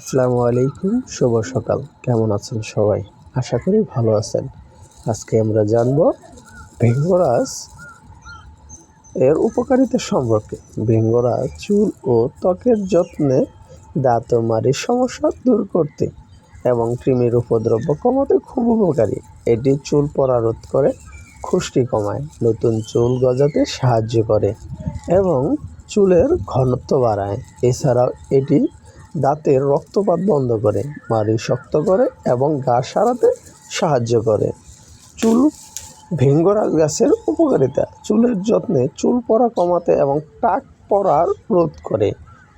আসসালামু আলাইকুম, শুভ সকাল। কেমন আছেন সবাই? আশা করি ভালো আছেন। আজকে আমরা জানব ভেঙ্গরাজ এর উপকারিতা সম্পর্কে। ভেঙ্গরাজ চুল ও ত্বকের যত্নে দাঁত ও সমস্যা দূর করতে এবং কৃমির উপদ্রব কমাতে খুব উপকারী। এটি চুল পড়া রোধ করে, খুশকি কমায়, নতুন চুল গজাতে সাহায্য করে এবং চুলের ঘনত্ব বাড়ায়। এছাড়াও এটি দাঁতের রক্তপাত বন্ধ করে, মাড়ি শক্ত করে এবং গা সারাতে সাহায্য করে। চুল ভেঙ্গরাজ গাছের উপকারিতা, চুলের যত্নে চুল পড়া কমাতে এবং টাক পড়ার রোধ করে।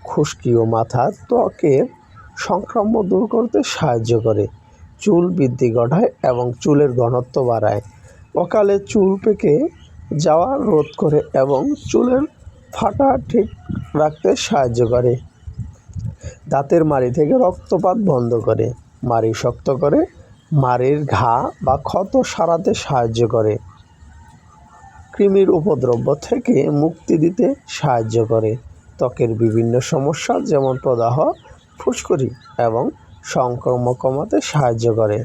খুশকি ও মাথা ত্বকের সংক্রাম্য দূর করতে সাহায্য করে। চুল বৃদ্ধি ঘটায় এবং চুলের ঘনত্ব বাড়ায়। অকালে চুল পেকে যাওয়া রোধ করে এবং চুলের ফাটা ঠিক রাখতে সাহায্য করে। দাঁতের মাড়ি থেকে রক্তপাত বন্ধ করে। মাড়ি শক্ত করে, মাড়ির ঘা বা ক্ষত সারাতে সাহায্য করে। কৃমির উপদ্রব থেকে মুক্তি দিতে সাহায্য করে। ত্বকের বিভিন্ন সমস্যা যেমন প্রদাহ, ফুসকুড়ি এবং সংক্রমণ কমাতে সাহায্য করে।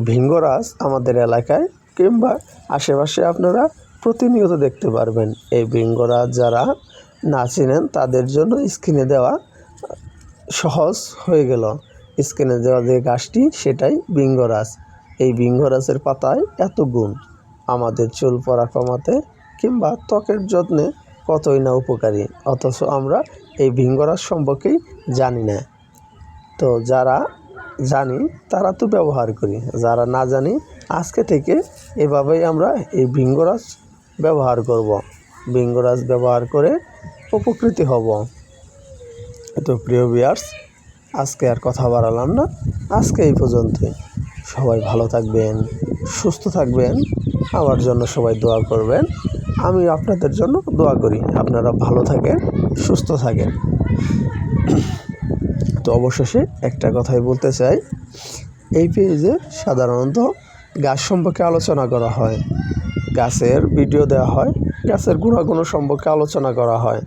ভিঙ্গরাজ আমাদের এলাকায় কিংবা আশেপাশে আপনারা প্রতিনিয়ত দেখতে পারবেন। এই ভিঙ্গরাজ যারা না চিনেন, তাদের জন্য স্ক্রিনে দেওয়া সহজ হয়ে গেল। স্ক্রিনে দেওয়া যে গাছটি, সেটাই বিঙ্গরাজ। এই বিঙ্গরাজের পাতায় এত গুণ। আমাদের চুল পড়া কমাতে কিংবা ত্বকের যত্নে কতই না উপকারী। অথচ আমরা এই ভিঙ্গরাজ সম্পর্কেই জানি না। তো যারা জানি, তারা তো ব্যবহার করি। যারা না জানি, আজকে থেকে এভাবেই আমরা এই ভিঙ্গরাজ ব্যবহার করব। ভিঙ্গরাজ ব্যবহার করে উপকৃত হব। তো প্রিয় বিয়ার্স আজকে আর কথা বাড়ালাম না। আজকে এই পর্যন্তই। সবাই ভালো থাকবেন, সুস্থ থাকবেন, আমার জন্য সবাই দোয়া করবেন। আমি আপনাদের জন্য দোয়া করি, আপনারা ভালো থাকেন, সুস্থ থাকেন। তো অবশেষে একটা কথাই বলতে চাই। এই পেজে সাধারণত গাছ সম্পর্কে আলোচনা করা হয়। গাছের ভিডিও দেওয়া হয়। গাছের গুণাগুণ সম্পর্কে আলোচনা করা হয়।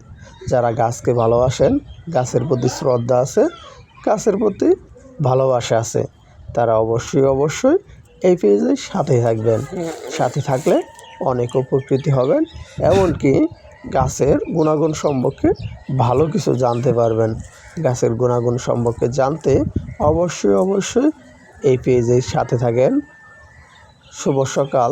যারা গাছকে ভালোবাসেন, গাছের প্রতি শ্রদ্ধা আছে, গাছের প্রতি ভালোবাসা আছে, তারা অবশ্যই অবশ্যই এই পেজের সাথে থাকবেন। সাথে থাকলে অনেক উপকৃত হবেন, এমনকি গাছের গুণাগুণ সম্পর্কে ভালো কিছু জানতে পারবেন। গাছের গুণাগুণ সম্পর্কে জানতে অবশ্যই অবশ্যই এই পেজের সাথে থাকেন। শুভ সকাল।